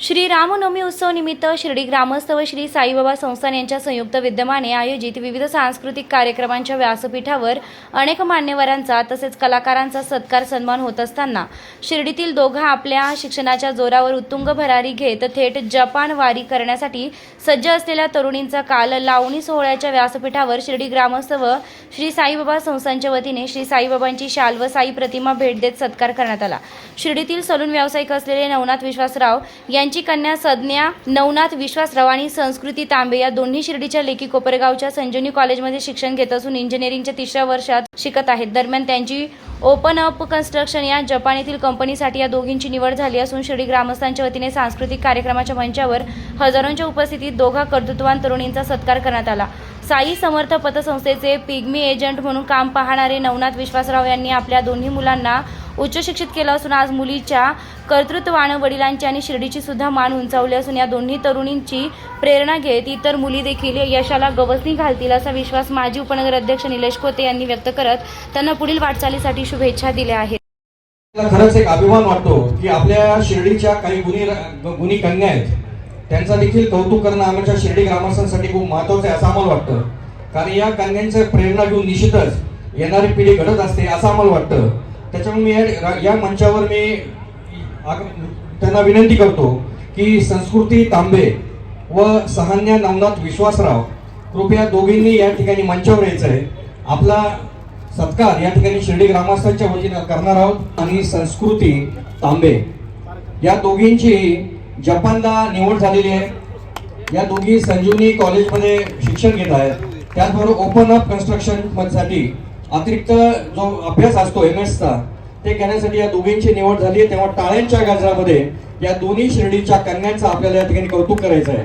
श्री रामनवमी उत्सव निमित्त शिर्डी ग्रामस्थ व श्री साईबाबा संस्थान यांच्या संयुक्त विद्यमाने आयोजित विविध सांस्कृतिक कार्यक्रमांच्या व्यासपीठावर अनेक मान्यवरांचा तसेच कलाकारांचा सत्कार सन्मान होत असताना शिर्डीतील दोघा आपल्या शिक्षणाच्या जोरावर उत्तुंग भरारी घेत थेट जपान वारी करण्यासाठी सज्ज असलेल्या तरुणींचा काल लावणी सोहळ्याच्या व्यासपीठावर शिर्डी ग्रामस्थ व श्री साईबाबा संस्थांच्या वतीने श्री साईबाबांची शाल व साई प्रतिमा भेट देत सत्कार करण्यात आला. शिर्डीतील सलून व्यावसायिक असलेले नवनाथ विश्वासराव यांची कन्या सज्ञा नवनाथ विश्वासराव आणि संस्कृती तांबे या दोन्ही शिर्डीच्या लेकी कोपरगावच्या संजीवनी कॉलेजमध्ये शिक्षण घेत असून इंजिनिअरिंगच्या तिसऱ्या वर्षात शिकत आहेत. दरम्यान त्यांची ओपन अप कन्स्ट्रक्शन या जपान येथील कंपनीसाठी या दोघींची निवड झाली असून शिर्डी ग्रामस्थांच्या वतीने सांस्कृतिक कार्यक्रमाच्या मंचावर हजारोंच्या उपस्थितीत दोघा कर्तृत्वान तरुणींचा सत्कार करण्यात आला. साई समर्थ पतसंस्थेचे पिग्मी एजंट म्हणून काम पाहणारे नवनाथ विश्वासराव यांनी आपल्या दोन्ही मुलांना उच्च शिक्षित केलं असून आज मुलीच्या कर्तृत्वानं वडिलांची आणि शिर्डीची सुद्धा मान उंचावली असून या दोन्ही तरुणींची प्रेरणा घेत इतर मुली देखील यशाला गवसणी घालतील असा विश्वास माजी उपनगर अध्यक्ष निलेश कोते यांनी व्यक्त करत त्यांना पुढील वाटचालीसाठी शुभेच्छा दिल्या आहेत. खरंच एक अभिमान वाटतो की आपल्या शिर्डीच्या काही गुणी गुणी कन्या आहेत. त्यांचा देखील कौतुक करणं आमच्या शिर्डी ग्रामस्थांसाठी खूप महत्वाचं आहे असं आम्हाला वाटतं. कारण या कन्यांचं प्रेरणा घेऊन निश्चितच येणारी पिढी घडत असते असं आम्हाला वाटतं. त्याच्यामुळे मी या- मंचावर मी त्यांना विनंती करतो की संस्कृती तांबे व सहान्या नवनाथ विश्वासराव कृपया दोघींनी या ठिकाणी मंचावर यायचं आहे आपला सत्कार या ठिकाणी शिर्डी ग्रामस्थांच्या वतीनं करणार आहोत आणि संस्कृती तांबे. या दोघींची जपानला निवड झालेली आहे. या दोघी संजीवनी कॉलेजमध्ये शिक्षण घेत आहेत. त्याचबरोबर ओपन अप कन्स्ट्रक्शनसाठी अतिरिक्त जो अभ्यास असतो एम चा ते घेण्यासाठी या दोघींची निवड झाली आहे. तेव्हा टाळ्यांच्या गाजरामध्ये या दोन्ही शिर्डीच्या कन्यांचं आपल्याला या ठिकाणी कौतुक करायचं आहे.